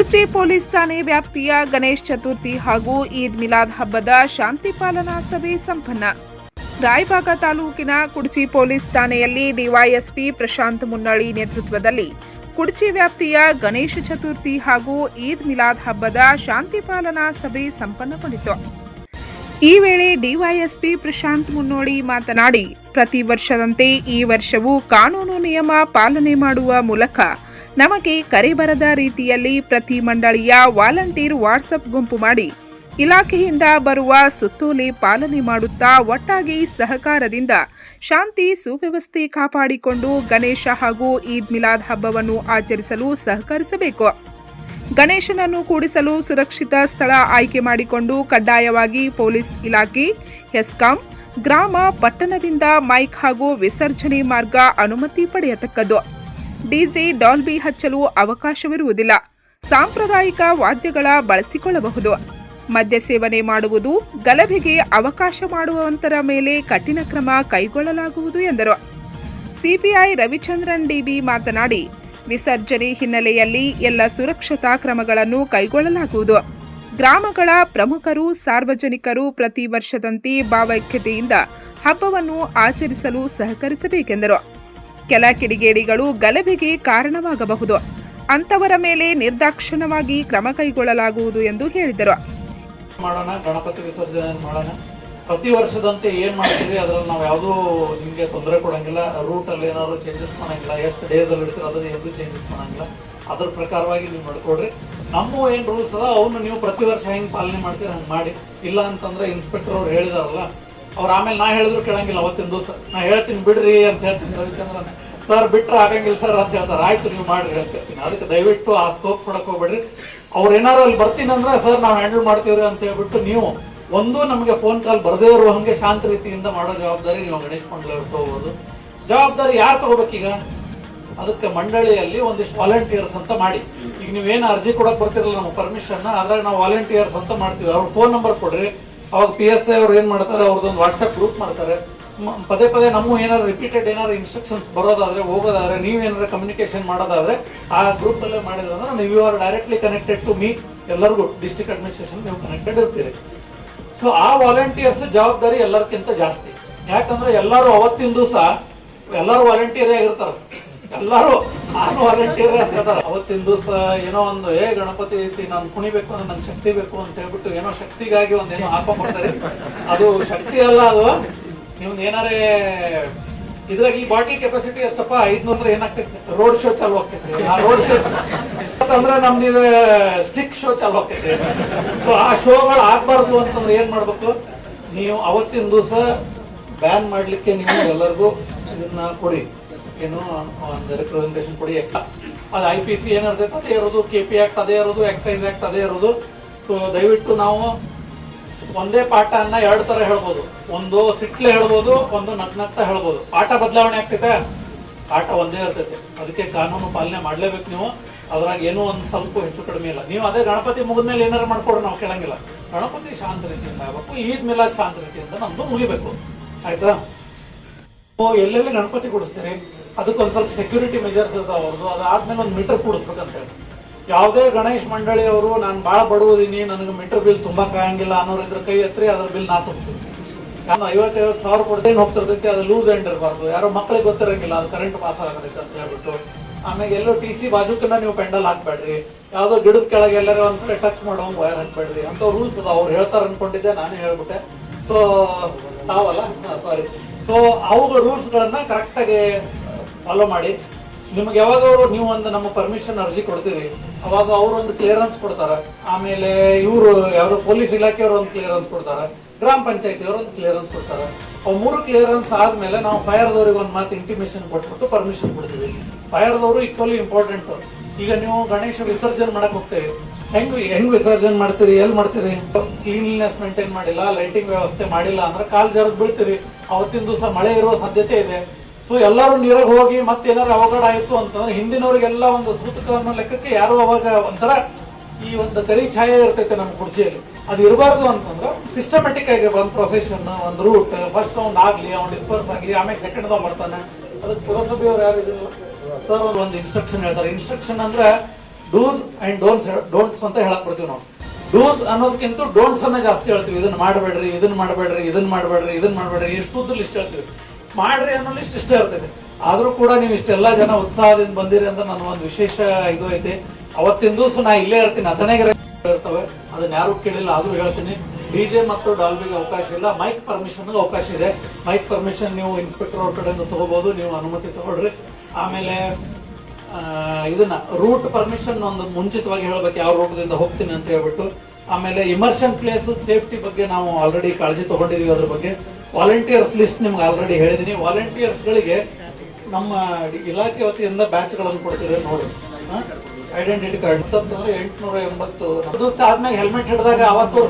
Kudachi police ಠಾಣೆ ವ್ಯಾಪ್ತಿಯ ಗಣೇಶ್ ಚತುರ್ಥಿ ಹಾಗೂ ಈದ್ ಮಿಲಾದ್ ಹಬ್ಬದ ಶಾಂತಿ ಪಾಲನಾ ಸಭೆ ಸಂಪನ್ನ. ರಾಯಬಾಗ ತಾಲೂಕಿನ ಕುಡ್ಚಿ ಪೊಲೀಸ್ ಠಾಣೆಯಲ್ಲಿ ಡಿವೈಎಸ್ಪಿ ಪ್ರಶಾಂತ್ ಮುನ್ನಳ್ಳಿ ನೇತೃತ್ವದಲ್ಲಿ ಕುಡ್ಚಿ ವ್ಯಾಪ್ತಿಯ ಗಣೇಶ ಚತುರ್ಥಿ ಹಾಗೂ ಈದ್ ಮಿಲಾದ್ ಹಬ್ಬದ ಶಾಂತಿ ಪಾಲನಾ ಸಭೆ ಸಂಪನ್ನಗೊಂಡಿತು. ಈ ವೇಳೆ ಡಿವೈಎಸ್ಪಿ ಪ್ರಶಾಂತ್ ಮುನ್ನೋಳಿ ಮಾತನಾಡಿ, ಪ್ರತಿ ವರ್ಷದಂತೆ ಈ ವರ್ಷವೂ ಕಾನೂನು ನಿಯಮ ಪಾಲನೆ ಮಾಡುವ ಮೂಲಕ ನಮಗೆ ಕರೆ ಬರದ ರೀತಿಯಲ್ಲಿ ಪ್ರತಿ ಮಂಡಳಿಯ ವಾಲಂಟೀರ್ ವಾಟ್ಸಪ್ ಗುಂಪು ಮಾಡಿ ಇಲಾಖೆಯಿಂದ ಬರುವ ಸುತ್ತೋಲೆ ಪಾಲನೆ ಮಾಡುತ್ತಾ ಒಟ್ಟಾಗಿ ಸಹಕಾರದಿಂದ ಶಾಂತಿ ಸುವ್ಯವಸ್ಥೆ ಕಾಪಾಡಿಕೊಂಡು ಗಣೇಶ ಹಾಗೂ ಈದ್ ಮಿಲಾದ್ ಹಬ್ಬವನ್ನು ಆಚರಿಸಲು ಸಹಕರಿಸಬೇಕು. ಗಣೇಶನನ್ನು ಕೂಡಿಸಲು ಸುರಕ್ಷಿತ ಸ್ಥಳ ಆಯ್ಕೆ ಮಾಡಿಕೊಂಡು ಕಡ್ಡಾಯವಾಗಿ ಪೊಲೀಸ್ ಇಲಾಖೆ, ಹೆಸ್ಕಾಂ, ಗ್ರಾಮ ಪಟ್ಟಣದಿಂದ ಮೈಕ್ ಹಾಗೂ ವಿಸರ್ಜನೆ ಮಾರ್ಗ ಅನುಮತಿ ಪಡೆಯತಕ್ಕದ್ದು. ಡಿಜೆ ಡಾಲ್ಬಿ ಹಚ್ಚಲು ಅವಕಾಶವಿರುವುದಿಲ್ಲ. ಸಾಂಪ್ರದಾಯಿಕ ವಾದ್ಯಗಳ ಬಳಸಿಕೊಳ್ಳಬಹುದು. ಮದ್ಯ ಸೇವನೆ ಮಾಡುವುದು ಗಲಭೆಗೆ ಅವಕಾಶ ಮಾಡುವಂತರ ಮೇಲೆ ಕಠಿಣ ಕ್ರಮ ಕೈಗೊಳ್ಳಲಾಗುವುದು ಎಂದರು. ಸಿಪಿಐ ರವಿಚಂದ್ರನ್ ಡಿಬಿ ಮಾತನಾಡಿ, ವಿಸರ್ಜನೆ ಹಿನ್ನೆಲೆಯಲ್ಲಿ ಎಲ್ಲ ಸುರಕ್ಷತಾ ಕ್ರಮಗಳನ್ನು ಕೈಗೊಳ್ಳಲಾಗುವುದು. ಗ್ರಾಮಗಳ ಪ್ರಮುಖರು, ಸಾರ್ವಜನಿಕರು ಪ್ರತಿ ವರ್ಷದಂತೆ ಭಾವೈಕ್ಯತೆಯಿಂದ ಹಬ್ಬವನ್ನು ಆಚರಿಸಲು ಸಹಕರಿಸಬೇಕೆಂದರು. ಕೆಲ ಕಿಡಿಗೇಡಿಗಳು ಗಲಭೆಗೆ ಕಾರಣವಾಗಬಹುದು. ಅಂತವರ ಮೇಲೆ ನಿರ್ದಾಕ್ಷಿಣ್ಯವಾಗಿ ಕ್ರಮ ಕೈಗೊಳ್ಳಲಾಗುವುದು ಎಂದು ಹೇಳಿದರು. ಮಾಡೋಣ, ಗಣಪತಿ ವಿಸರ್ಜನೆ ಮಾಡೋಣ. ಪ್ರತಿ ವರ್ಷದಂತೆ ಏನ್ ಮಾಡ್ತೀವಿ ಅದ್ರಲ್ಲಿ ನಾವು ಯಾವುದೂ ನಿಮ್ಗೆ ತೊಂದರೆ ಕೊಡಂಗಿಲ್ಲ. ರೂಟ್ ಅಲ್ಲಿ ಏನಾದ್ರು ಚೇಂಜಸ್ ಮಾಡಂಗಿಲ್ಲ. ಎಷ್ಟು ಡೇಸ್ ಅಲ್ಲಿ ಇಡ್ತೀರ? ಅದನ್ನ ಏನು ಚೇಂಜಸ್ ಮಾಡಂಗಿಲ್ಲ. ಅದ್ರ ಪ್ರಕಾರವಾಗಿ ನೀವು ಮಾಡ್ಕೊಡ್ರಿ. ನಮ್ಮ ಏನ್ ರೂಲ್ಸ್ ಅದ ಅವನ್ನ ನೀವು ಪ್ರತಿ ವರ್ಷ ಹೆಂಗ್ ಪಾಲನೆ ಮಾಡ್ತೀರ ಹಂಗೆ ಮಾಡಿ. ಇಲ್ಲ ಅಂತಂದ್ರೆ ಇನ್ಸ್ಪೆಕ್ಟರ್ ಅವ್ರು ಹೇಳಿದಾರಲ್ಲ ಅವ್ರು ಆಮೇಲೆ ನಾ ಹೇಳಿದ್ರು ಕೇಳಂಗಿಲ್ಲ, ಅವತ್ತಿನ ದಿವಸ. ನಾ ಹೇಳ್ತೀನಿ, ಬಿಡ್ರಿ ಅಂತ ಹೇಳ್ತೀನಿ ರವಿಚಂದ್ರನ್. ಸರ್, ಬಿಟ್ರೆ ಆಗಂಗಿಲ್ಲ ಸರ್ ಅಂತ ಹೇಳ್ತಾರೆ. ಆಯ್ತು, ನೀವು ಮಾಡ್ರಿ ಅಂತ ಹೇಳ್ತೀನಿ. ಅದಕ್ಕೆ ದಯವಿಟ್ಟು ಆ ಸ್ಕೋಪ್ ಕೊಡಕ್ ಹೋಗ್ಬೇಡ್ರಿ. ಅವ್ರು ಏನಾರು ಅಲ್ಲಿ ಬರ್ತೀನಿ ಅಂದ್ರೆ, ಸರ್, ನಾವು ಹ್ಯಾಂಡಲ್ ಮಾಡ್ತೀವ್ರಿ ಅಂತ ಹೇಳ್ಬಿಟ್ಟು ನೀವು ಒಂದು ನಮಗೆ ಫೋನ್ ಕಾಲ್ ಬರದೇ ಇರೋ ಹಂಗೆ ಶಾಂತ ರೀತಿಯಿಂದ ಮಾಡೋ ಜವಾಬ್ದಾರಿ ನೀವು ಗಣೇಶ್ ಮಂಡಳಿ ತಗೋಬಹುದು ಜವಾಬ್ದಾರಿ ಯಾರು ತಗೋಬೇಕೀಗ? ಅದಕ್ಕೆ ಮಂಡಳಿಯಲ್ಲಿ ಒಂದಿಷ್ಟು ವಾಲಂಟಿಯರ್ಸ್ ಅಂತ ಮಾಡಿ. ಈಗ ನೀವೇನು ಅರ್ಜಿ ಕೊಡಕ್ ಬರ್ತಿರಲ್ಲ ನಮ್ಮ ಪರ್ಮಿಷನ್ ಅದ್ರಾಗ ನಾವು ವಾಲಂಟಿಯರ್ಸ್ ಅಂತ ಮಾಡ್ತೀವಿ. ಅವ್ರ ಫೋನ್ ನಂಬರ್ ಕೊಡ್ರಿ. ಅವಾಗ ಪಿ ಎಸ್ ಐ ಅವ್ರು ಏನ್ ಮಾಡ್ತಾರೆ ಅವ್ರದ್ದೊಂದು ವಾಟ್ಸ್ಆಪ್ ಗ್ರೂಪ್ ಮಾಡ್ತಾರೆ. ಪದೇ ಪದೇ ನಮ್ಮ ಏನಾದ್ರು ರಿಪೀಟೆಡ್ ಏನಾದ್ರು ಇನ್ಸ್ಟ್ರಕ್ಷನ್ಸ್ ಬರೋದಾದ್ರೆ, ಹೋಗೋದಾದ್ರೆ, ನೀವು ನೀವೇನಾದ್ರು ಕಮ್ಯುನಿಕೇಶನ್ ಮಾಡೋದಾದ್ರೆ, ಆ ಗ್ರೂಪ್ ಅಲ್ಲೇ ಮಾಡಿದ್ರೆ ನೀವು are directly connected to me ಎಲ್ಲರಿಗೂ ಡಿಸ್ಟ್ರಿಕ್ಟ್ ಅಡ್ಮಿನಿಸ್ಟ್ರೇಷನ್ ನೀವು ಕನೆಕ್ಟೆಡ್ ಇರ್ತೀರಿ. ಸೊ ಆ ವಾಲಂಟಿಯರ್ಸ್ ಜವಾಬ್ದಾರಿ ಎಲ್ಲರಿಗಿಂತ ಜಾಸ್ತಿ. ಯಾಕಂದ್ರೆ ಎಲ್ಲರೂ ಅವತ್ತಿನ ಸಹ ಎಲ್ಲರೂ ವಾಲಂಟಿಯರೇ ಆಗಿರ್ತಾರ ಎಲ್ಲರೂ ನಾನು ವಾಲಂಟಿಯರ್ ಅಂತ ಅವತ್ತಿನ ದಿವಸ ಏನೋ ಒಂದು, ಏ, ಗಣಪತಿ ಐತಿ, ನಾನು ಕುಣಿಬೇಕು ಅಂದ್ರೆ ನನ್ಗೆ ಶಕ್ತಿ ಬೇಕು ಅಂತ ಹೇಳ್ಬಿಟ್ಟು ಏನೋ ಶಕ್ತಿಗಾಗಿ ಒಂದೇನೋ ಮಾಡ್ತಾರೆ ಅದು ಶಕ್ತಿ ಅಲ್ಲ ಅದು. ನೀವು ಏನಾರೇ, ಇದ್ರಾಗ ಈ ಬಾಟಲ್ ಕೆಪಾಸಿಟಿ ಎಷ್ಟಪ್ಪ? ಐದ್ನೂರ ಏನಾಗ್ತೈತಿ? ರೋಡ್ ಶೋ ಚಾಲು ಆಗ್ತೈತಿ. ಆ ರೋಡ್ ಶೋ ಅಂದ್ರೆ ನಮ್ದು ಸ್ಟಿಕ್ ಶೋ ಚಾಲು ಆಗ್ತೈತಿ. ಸೊ ಆ ಶೋಗಳು ಆಗ್ಬಾರ್ದು ಅಂತಂದ್ರೆ ಏನ್ ಮಾಡ್ಬೇಕು? ನೀವು ಅವತ್ತಿನ ದಿವಸ ಬ್ಯಾನ್ ಮಾಡ್ಲಿಕ್ಕೆ ನೀವು ಎಲ್ಲರಿಗೂ ಇದನ್ನ ಕೊಡಿ. ಏನು ಒಂದು ರೆಪ್ರೆಸೆಂಟೇಷನ್ ಕೊಡಿ. ಎಕ್ಸ್ಟ್ರಾ ಅದು ಐ ಪಿ ಸಿ ಏನಿರ್ತೈತೆ ಅದೇ ಇರೋದು ಕೆ ಪಿ ಆಕ್ಟ್ ಅದೇ ಇರೋದು ಎಕ್ಸೈಸ್ ಆಕ್ಟ್ ಅದೇ ಇರೋದು. ಸೊ ದಯವಿಟ್ಟು ನಾವು ಒಂದೇ ಪಾಠನ ಎರಡು ತರ ಹೇಳ್ಬೋದು. ಒಂದು ಸಿಟ್ಲೆ ಹೇಳ್ಬೋದು, ಒಂದು ನಗ್ನಗ್ತ ಹೇಳ್ಬೋದು. ಪಾಠ ಬದಲಾವಣೆ ಆಗ್ತೈತೆ? ಪಾಠ ಒಂದೇ ಇರ್ತೈತೆ. ಅದಕ್ಕೆ ಕಾನೂನು ಪಾಲನೆ ಮಾಡಲೇಬೇಕು ನೀವು. ಅದ್ರಾಗ ಏನೂ ಒಂದು ಸ್ವಲ್ಪ ಹೆಚ್ಚು ಕಡಿಮೆ ಇಲ್ಲ. ನೀವು ಅದೇ ಗಣಪತಿ ಮುಗಿದ್ಮೇಲೆ ಏನಾರು ಮಾಡ್ಕೊಡ್ರಿ, ನಾವು ಕೇಳಂಗಿಲ್ಲ. ಗಣಪತಿ ಶಾಂತ ರೀತಿಯಿಂದ ಆಗ್ಬೇಕು. ಈದ್ ಮೇಲೆ ಶಾಂತ ರೀತಿಯಿಂದ ನಮ್ದು ಮುಗಿಬೇಕು. ಆಯ್ತಾ? ಎಲ್ಲೆಲ್ಲಿ ಗಣಪತಿ ಕೊಡಿಸ್ತೀರಿ? ಅದಕ್ಕೊಂದ್ ಸ್ವಲ್ಪ ಸೆಕ್ಯೂರಿಟಿ ಮೆಜರ್ಸ್ ಇರ್ತಾವೆ ಅವ್ರದ್ದು ಅದಾದ್ಮೇಲೆ ಒಂದು ಮೀಟರ್ ಕೂಡಿಸ್ಬೇಕಂತ ಹೇಳಿ. ಯಾವುದೇ ಗಣೇಶ್ ಮಂಡಳಿ ಅವರು, ನಾನು ಭಾಳ ಬಡವುದೀನಿ, ನನಗೆ ಮೀಟರ್ ಬಿಲ್ ತುಂಬ ಕಾಯಂಗಿಲ್ಲ ಅನ್ನೋರು ಇದ್ರ ಕೈ ಎತ್ತರಿ, ಅದ್ರ ಬಿಲ್ ನಾ ತುಂಬ್ತೀನಿ. ನಾನು ಐವತ್ತೈವತ್ತು ಸಾವಿರ ಕೊಡ್ತೇನೆ ಹೋಗ್ತಿರ್ತೈತಿ, ಅದು ಲೂಸ್ ಎಂಡ್ ಇರಬಾರ್ದು. ಯಾರೋ ಮಕ್ಳಿಗೆ ಗೊತ್ತಿರಂಗಿಲ್ಲ, ಅದು ಕರೆಂಟ್ ಪಾಸ್ ಆಗತೈತೆ ಅಂತ ಹೇಳ್ಬಿಟ್ಟು. ಆಮೇಲೆ ಎಲ್ಲೋ ಟಿ ಸಿ ಬಾಜುಕನ್ನ ನೀವು ಪೆಂಡಲ್ ಹಾಕ್ಬೇಡ್ರಿ. ಯಾವುದೋ ಗಿಡದ ಕೆಳಗೆ ಎಲ್ಲರೂ ಒಂದು ಕಡೆ ಟಚ್ ಮಾಡೋಂಗೆ ವೈರ್ ಹಾಕ್ಬೇಡ್ರಿ. ಅಂತ ರೂಲ್ಸ್ ಅದ ಅವ್ರು ಹೇಳ್ತಾರೆ ಅನ್ಕೊಂಡಿದ್ದೆ, ನಾನೇ ಹೇಳ್ಬಿಟ್ಟೆ. ಸೊ ತಾವಲ್ಲ? ಸಾರಿ ಸೊ ಅವುಗಳ ರೂಲ್ಸ್ಗಳನ್ನ ಕರೆಕ್ಟಾಗಿ ಫಾಲೋ ಮಾಡಿ. ನಿಮ್ಗೆ ಯಾವಾಗ ಅವರು ನೀವು ಒಂದು ನಮ್ಮ ಪರ್ಮಿಷನ್ ಅರ್ಜಿ ಕೊಡ್ತೀರಿ ಅವಾಗ ಅವರು ಒಂದು ಕ್ಲಿಯರೆನ್ಸ್ ಕೊಡ್ತಾರೆ. ಆಮೇಲೆ ಇವರು ಯಾರು ಪೊಲೀಸ್ ಇಲಾಖೆಯವರು ಒಂದು ಕ್ಲಿಯರೆನ್ಸ್ ಕೊಡ್ತಾರೆ. ಗ್ರಾಮ ಪಂಚಾಯತಿ ಅವರು ಒಂದು ಕ್ಲಿಯರೆನ್ಸ್ ಕೊಡ್ತಾರೆ. ಅವು ಮೂರು ಕ್ಲಿಯರೆನ್ಸ್ ಆದ್ಮೇಲೆ ನಾವು ಫೈರ್ದವ್ರಿಗೆ ಒಂದು ಮಾತು ಇಂಟಿಮೇಷನ್ ಕೊಟ್ಬಿಟ್ಟು ಪರ್ಮಿಷನ್ ಕೊಡ್ತೀವಿ. ಫೈರ್ದವರು ಈಕ್ವಲಿ ಇಂಪಾರ್ಟೆಂಟ್ ಈಗ ನೀವು ಗಣೇಶ ವಿಸರ್ಜನೆ ಮಾಡಕ್ಕೆ ಹೋಗ್ತೀವಿ ಹೆಂಗ್ ಹೆಂಗ್ ವಿಸರ್ಜನೆ ಮಾಡ್ತೀರಿ? ಎಲ್ಲಿ ಮಾಡ್ತೀರಿ? ಕ್ಲೀನ್ಲಿನೆಸ್ ಮೇಂಟೈನ್ ಮಾಡಿಲ್ಲ ಲೈಟಿಂಗ್ ವ್ಯವಸ್ಥೆ ಮಾಡಿಲ್ಲ ಅಂದ್ರೆ ಕಾಲ್ ಜರದ್ ಬೀಳ್ತೀರಿ. ಅವತ್ತಿನ ದಿವಸ ಮಳೆ ಇರುವ ಸಾಧ್ಯತೆ ಇದೆ. ಸೊ ಎಲ್ಲರೂ ನೀರಾಗ ಹೋಗಿ ಮತ್ತೆ ಏನಾರು ಅವಘಡ ಆಯಿತು ಅಂತಂದ್ರೆ ಹಿಂದಿನವ್ರಿಗೆಲ್ಲ ಒಂದು ಸೂತಕವನ್ನು ಲೆಕ್ಕಕ್ಕೆ ಯಾರು ಅವಾಗ ಒಂಥರ ಈ ಒಂದು ಕರಿ ಛಾಯೆ ಇರ್ತೈತೆ ನಮ್ಮ ಕುರ್ಚಿಯಲ್ಲಿ. ಅದು ಇರಬಾರ್ದು ಅಂತಂದ್ರೆ ಸಿಸ್ಟಮೆಟಿಕ್ ಆಗಿ ಒಂದು ಪ್ರೊಫೆಷನ್ ಒಂದು ರೂಟ್ ಫಸ್ಟ್ ಅವ್ನು ಆಗಲಿ, ಅವ್ನು ಡಿಸ್ಪರ್ಸ್ ಆಗಲಿ, ಆಮೇಲೆ ಸೆಕೆಂಡ್ ಬರ್ತಾನೆ. ಅದಕ್ಕೆ ಪುರಸಭೆಯವ್ರು ಯಾರು ಸರ್ ಅವ್ರು ಒಂದು ಇನ್ಸ್ಟ್ರಕ್ಷನ್ ಹೇಳ್ತಾರೆ. ಇನ್ಸ್ಟ್ರಕ್ಷನ್ ಅಂದ್ರೆ ಡೂಸ್ ಅಂಡ್ ಡೋಂಟ್ಸ್ ಡೋಂಟ್ಸ್ ಅಂತ ಹೇಳಕ್ ಬರ್ತೀವಿ ನಾವು. ಡೂಸ್ ಅನ್ನೋದಕ್ಕಿಂತ ಡೋಂಟ್ಸ್ ಅನ್ನ ಜಾಸ್ತಿ ಹೇಳ್ತೀವಿ. ಇದನ್ನ ಮಾಡಬೇಡ್ರಿ ಇದನ್ನ ಮಾಡಬೇಡ್ರಿ ಇದನ್ನ ಮಾಡಬೇಡ್ರಿ ಇದನ್ನ ಮಾಡಬೇಡ್ರಿ ಇಷ್ಟು ಲಿಸ್ಟ್ ಹೇಳ್ತೀವಿ. ಮಾಡ್ರಿ ಅನ್ನೋಲಿಷ್ಟು ಇಷ್ಟ ಇರ್ತದೆ. ಆದರೂ ಕೂಡ ನೀವು ಇಷ್ಟೆಲ್ಲ ಜನ ಉತ್ಸಾಹದಿಂದ ಬಂದಿರಿ ಅಂತ ನನ್ನ ಒಂದು ವಿಶೇಷ ಇದು ಐತಿ. ಅವತ್ತಿನ ದಿವಸ ನಾ ಇಲ್ಲೇ ಇರ್ತೀನಿ ಅದನ್ನೇ ಇರ್ತವೆ. ಅದನ್ನ ಯಾರು ಕೇಳಿಲ್ಲ, ಆದರೂ ಹೇಳ್ತೀನಿ. ಡಿ ಜೆ ಮತ್ತು ಡಾಲ್ಬಿಗೆ ಅವಕಾಶ ಇಲ್ಲ. ಮೈಕ್ ಪರ್ಮಿಷನ್ ಅವಕಾಶ ಇದೆ. ಮೈಕ್ ಪರ್ಮಿಷನ್ ನೀವು ಇನ್ಸ್ಪೆಕ್ಟರ್ ಅವ್ರ ಕಡೆಯಿಂದ ತಗೋಬಹುದು ನೀವು ಅನುಮತಿ ತಗೊಳ್ರಿ. ಆಮೇಲೆ ಇದನ್ನ ರೂಟ್ ಪರ್ಮಿಷನ್ ಒಂದು ಮುಂಚಿತವಾಗಿ ಹೇಳ್ಬೇಕು, ಯಾವ ರೂಟದಿಂದ ಹೋಗ್ತೀನಿ ಅಂತ ಹೇಳ್ಬಿಟ್ಟು. ಆಮೇಲೆ ಇಮರ್ಷನ್ ಪ್ಲೇಸ್ ಸೇಫ್ಟಿ ಬಗ್ಗೆ ನಾವು ಆಲ್ರೆಡಿ ಕಾಳಜಿ ತಗೊಂಡಿದೀವಿ ಅದ್ರ ಬಗ್ಗೆ. ವಾಲಂಟಿಯರ್ಸ್ ಲಿಸ್ಟ್ ನಿಮ್ಗೆ ಆಲ್ರೆಡಿ ಹೇಳಿದ್ದೀನಿ ವಾಲಂಟಿಯರ್ಸ್ಗಳಿಗೆ ನಮ್ಮ ಇಲಾಖೆ ವತಿಯಿಂದ ಬ್ಯಾಚ್ಗಳನ್ನು ಕೊಡ್ತೀವಿ ನೋಡಿ. ಐಡೆಂಟಿಟಿ ಕಾರ್ಡ್ ಅಂತಂದ್ರೆ ಎಂಟುನೂರ ಎಂಬತ್ತು. ಅದು ಆದ್ಮೇಲೆ ಹೆಲ್ಮೆಟ್ ಹಿಡಿದಾಗ ಅವತ್ತು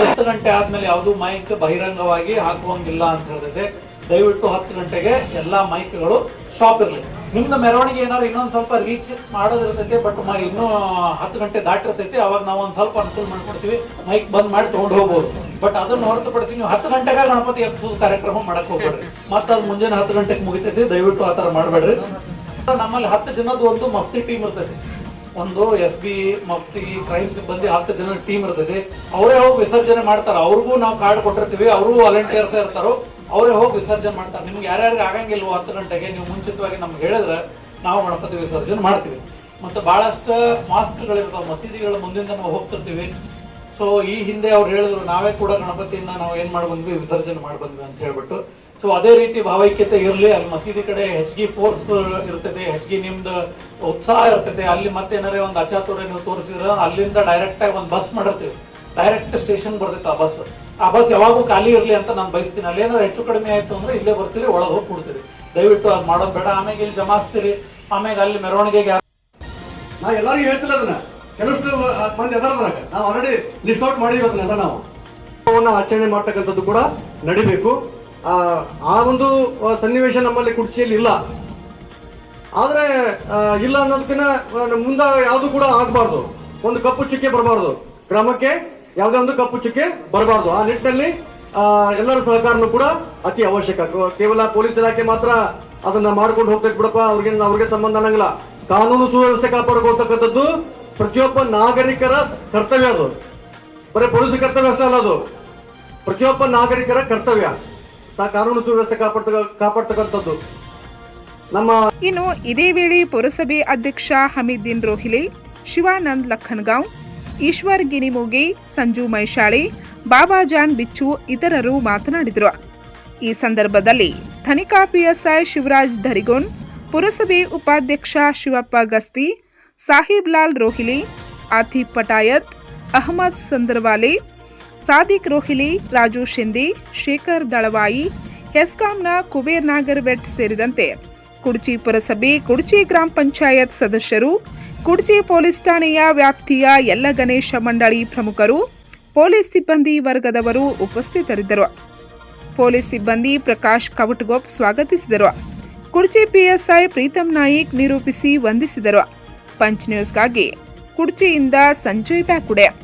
ಹತ್ತು ಗಂಟೆ ಆದ್ಮೇಲೆ ಯಾವುದು ಮೈಕ್ ಬಹಿರಂಗವಾಗಿ ಹಾಕುವಂಗಿಲ್ಲ ಅಂತ ಹೇಳಿದೆ. ದಯವಿಟ್ಟು ಹತ್ತು ಗಂಟೆಗೆ ಎಲ್ಲಾ ಮೈಕ್ಗಳು ಶಾಪ್ ಇರಲಿ. ನಿಮ್ದು ಮೆರವಣಿಗೆ ಏನಾದ್ರು ಇನ್ನೊಂದು ಸ್ವಲ್ಪ ರೀಚ್ ಮಾಡೋದಿರ್ತೈತಿ ಬಟ್ ಇನ್ನೂ ಹತ್ತು ಗಂಟೆ ದಾಟಿರ್ತೈತಿ, ಅವಾಗ ನಾವು ಒಂದ್ ಸ್ವಲ್ಪ ಅನುಕೂಲ ಮಾಡ್ಕೊಡ್ತೀವಿ ಮೈಕ್ ಬಂದ್ ಮಾಡಿ ತೊಗೊಂಡು ಹೋಗ್ಬೋದು. ಬಟ್ ಅದನ್ನ ಹೊರತುಪಡಿಸಿ ನೀವು ಹತ್ತು ಗಂಟೆಗೆ ಗಣಪತಿ ಎಬ್ಸೋದು ಕಾರ್ಯಕ್ರಮ ಮಾಡಕ್ ಹೋಗ್ಬೇಡ್ರಿ. ಮತ್ತೆ ಅದು ಮುಂಜಾನೆ ಹತ್ತು ಗಂಟೆಗೆ ಮುಗಿತೈತಿ, ದಯವಿಟ್ಟು ಆತರ ಮಾಡಬೇಡ್ರಿ. ನಮ್ಮಲ್ಲಿ ಹತ್ತು ಜನದ ಒಂದು ಮಫ್ತಿ ಟೀಮ್ ಇರ್ತೈತಿ. ಒಂದು ಎಸ್ ಬಿ ಮಫ್ತಿ ಕ್ರೈಮ್ ಸಿಬ್ಬಂದಿ ಹತ್ತು ಜನ ಟೀಮ್ ಇರ್ತೈತಿ. ಅವರೇ ಹೋಗಿ ವಿಸರ್ಜನೆ ಮಾಡ್ತಾರೆ. ಅವ್ರಿಗೂ ನಾವು ಕಾರ್ಡ್ ಕೊಟ್ಟಿರ್ತೀವಿ ಅವರು ವಾಲಂಟಿಯರ್ಸ್ ಇರ್ತಾರೋ ಅವರೇ ಹೋಗಿ ವಿಸರ್ಜನೆ ಮಾಡ್ತಾರೆ. ನಿಮ್ಗೆ ಯಾರ್ಯಾರು ಆಗಂಗಿಲ್ವೋ ಹತ್ತು ಗಂಟೆಗೆ ನೀವು ಮುಂಚಿತವಾಗಿ ನಮ್ಗೆ ಹೇಳಿದ್ರೆ ನಾವು ಗಣಪತಿ ವಿಸರ್ಜನೆ ಮಾಡ್ತೀವಿ. ಮತ್ತು ಭಾಳಷ್ಟು ಮಾಸ್ಕ್ಗಳಿರ್ತಾವೆ, ಮಸೀದಿಗಳ ಮುಂದಿಂದ ನಾವು ಹೋಗ್ತಿರ್ತೀವಿ. ಸೊ ಈ ಹಿಂದೆ ಅವ್ರು ಹೇಳಿದ್ರು, ನಾವೇ ಕೂಡ ಗಣಪತಿಯನ್ನ ನಾವು ಏನು ಮಾಡಿ ಬಂದ್ವಿ? ವಿಸರ್ಜನೆ ಮಾಡಿ ಬಂದ್ವಿ ಅಂತ ಹೇಳ್ಬಿಟ್ಟು. ಸೊ ಅದೇ ರೀತಿ ಭಾವೈಕ್ಯತೆ ಇರಲಿ, ಅಲ್ಲಿ ಮಸೀದಿ ಕಡೆ ಹೆಚ್ಚಿಗೆ ಫೋರ್ಸ್ ಇರ್ತದೆ ಹೆಚ್ಚಿಗೆ ನಿಮ್ದು ಉತ್ಸಾಹ ಇರ್ತದೆ. ಅಲ್ಲಿ ಮತ್ತೆ ಏನಾರೇ ಒಂದು ಅಚಾತುರ್ಯ ನೀವು ತೋರಿಸಿದ್ರೆ ಅಲ್ಲಿಂದ ಡೈರೆಕ್ಟಾಗಿ ಒಂದು ಬಸ್ ಮಾಡಿರ್ತೀವಿ. ಡೈರೆಕ್ಟ್ ಸ್ಟೇಷನ್ ಬರ್ತೈತೆ ಆ ಬಸ್ ಆ ಬಸ್ ಯಾವಾಗೂ ಖಾಲಿ ಇರಲಿ ಅಂತ ನಾನು ಬಯಸ್ತೀನಿ. ಅಲ್ಲಿ ಏನಾದ್ರು ಹೆಚ್ಚು ಕಡಿಮೆ ಆಯ್ತು ಅಂದ್ರೆ ಇಲ್ಲೇ ಬರ್ತೀರಿ ಒಳಗೆ ಹೋಗಿ ಕೊಡ್ತೀರಿ. ದಯವಿಟ್ಟು ಅದು ಮಾಡೋದು ಬೇಡ. ಆಮೇಲೆ ಇಲ್ಲಿ ಜಮಾಯಿಸ್ತೀರಿ. ಆಮೇಲೆ ಅಲ್ಲಿ ಮೆರವಣಿಗೆಗೆ ನಾ ಎಲ್ಲರಿಗೂ ಹೇಳ್ತಿಲ್ಲ ಅದನ್ನ. ಕೆಲವಷ್ಟು ಮಂದಿ ಅದಾರ ನಾವು ಆಲ್ರೆಡಿ ಲಿಸ್ಟ್ ಔಟ್ ಮಾಡಿ ಅದನ್ನೆಲ್ಲ ನಾವು ಆಚರಣೆ ಮಾಡ್ತಕ್ಕಂಥದ್ದು ಕೂಡ ನಡಿಬೇಕು. ಆ, ಒಂದು ಸನ್ನಿವೇಶ ನಮ್ಮಲ್ಲಿ ಕುರ್ಚಿಯಲ್ಲಿ ಇಲ್ಲ. ಆದ್ರೆ ಇಲ್ಲ ಅನ್ನೋದಕ್ಕಿಂತ ಮುಂದ ಯಾವುದು ಕೂಡ ಆಗಬಾರ್ದು. ಒಂದು ಕಪ್ಪು ಚಿಕ್ಕೆ ಬರಬಾರ್ದು. ಗ್ರಾಮಕ್ಕೆ ಯಾವುದೇ ಒಂದು ಕಪ್ಪು ಚುಕ್ಕೆ ಬರಬಾರ್ದು. ಆ ನಿಟ್ಟಿನಲ್ಲಿ ಎಲ್ಲರ ಸಹಕಾರನೂ ಕೂಡ ಅತಿ ಅವಶ್ಯಕ. ಕೇವಲ ಪೊಲೀಸ್ ಇಲಾಖೆ ಮಾತ್ರ ಅದನ್ನ ಮಾಡ್ಕೊಂಡು ಹೋಗ್ಬೇಕು ಬಿಡಪ್ಪ. ಅವ್ರಿಗೆ ಅವ್ರಿಗೆ ಸಂಬಂಧ ಅನ್ನಂಗಿಲ್ಲ. ಕಾನೂನು ಸುವ್ಯವಸ್ಥೆ ಕಾಪಾಡ್ಕೊಳ್ತಕ್ಕಂಥದ್ದು ಪ್ರತಿಯೊಬ್ಬ ನಾಗರಿಕರ ಕರ್ತವ್ಯ ಅದು. ಬರೀ ಪೊಲೀಸ್ ಕರ್ತವ್ಯ ಅಲ್ಲ ಅದು. ಪ್ರತಿಯೊಬ್ಬ ನಾಗರಿಕರ ಕರ್ತವ್ಯ. ಕಾನೂನು ಸುವ್ಯವಸ್ಥೆ ಕಾಪಾಡ್ತ ಕಾಪಾಡ್ತಕ್ಕಂಥದ್ದು. ನಮ್ಮ ಇನ್ನು ಇದೇ ವೇಳೆ ಪುರಸಭೆ ಅಧ್ಯಕ್ಷ ಹಮೀದ್ದೀನ್ ರೋಹಿಲಿ, ಶಿವಾನಂದ್ ಲಖನ್ಗಾಂವ್ ಈಶ್ವರ್ ಗಿನಿಮೂಗಿ ಸಂಜು ಮೈಶಾಳಿ ಬಾಬಾಜಾನ್ ಬಿಚ್ಚು ಇತರರು ಮಾತನಾಡಿದರು. ಈ ಸಂದರ್ಭದಲ್ಲಿ ತನಿಖಾ ಪಿಎಸ್ಐ ಶಿವರಾಜ್ ಧರಿಗೋನ್ ಪುರಸಭೆ ಉಪಾಧ್ಯಕ್ಷ ಶಿವಪ್ಪ ಗಸ್ತಿ, ಸಾಹಿಬ್ ಲಾಲ್ ರೋಹಿಲಿ, ಆತಿಫ್ ಪಟಾಯತ್, ಅಹಮದ್ ಸಂದರ್ವಾಲಿ, ಸಾದಿಕ್ ರೋಹಿಲಿ, ರಾಜು ಶಿಂದಿ, ಶೇಖರ್ ದಳವಾಯಿ, ಹೆಸ್ಕಾಂನ ಕುಬೇರ್ ನಾಗರ್ಬೆಟ್ ಸೇರಿದಂತೆ ಕುಡ್ಚಿ ಪುರಸಭೆ ಕುಡ್ಚಿ ಗ್ರಾಮ ಪಂಚಾಯತ್ ಸದಸ್ಯರು ಕುಡ್ಚಿ ಪೊಲೀಸ್ ಠಾಣೆಯ ವ್ಯಾಪ್ತಿಯ ಎಲ್ಲ ಗಣೇಶ ಮಂಡಳಿ ಪ್ರಮುಖರು, ಪೊಲೀಸ್ ಸಿಬ್ಬಂದಿ ವರ್ಗದವರು ಉಪಸ್ಥಿತರಿದ್ದರು. ಪೊಲೀಸ್ ಸಿಬ್ಬಂದಿ ಪ್ರಕಾಶ್ ಕವಟಗೋಪ್ ಸ್ವಾಗತಿಸಿದರು. ಕುಡ್ಜಿ ಪಿಎಸ್ಐ ಪ್ರೀತಮ್ ನಾಯಿಕ್ ನಿರೂಪಿಸಿ ವಂದಿಸಿದರು. ಪಂಚ್ ನ್ಯೂಸ್ಗಾಗಿ ಕುಡ್ಜಿಯಿಂದ ಸಂಜಯ್ ಬ್ಯಾಕುಡೆ.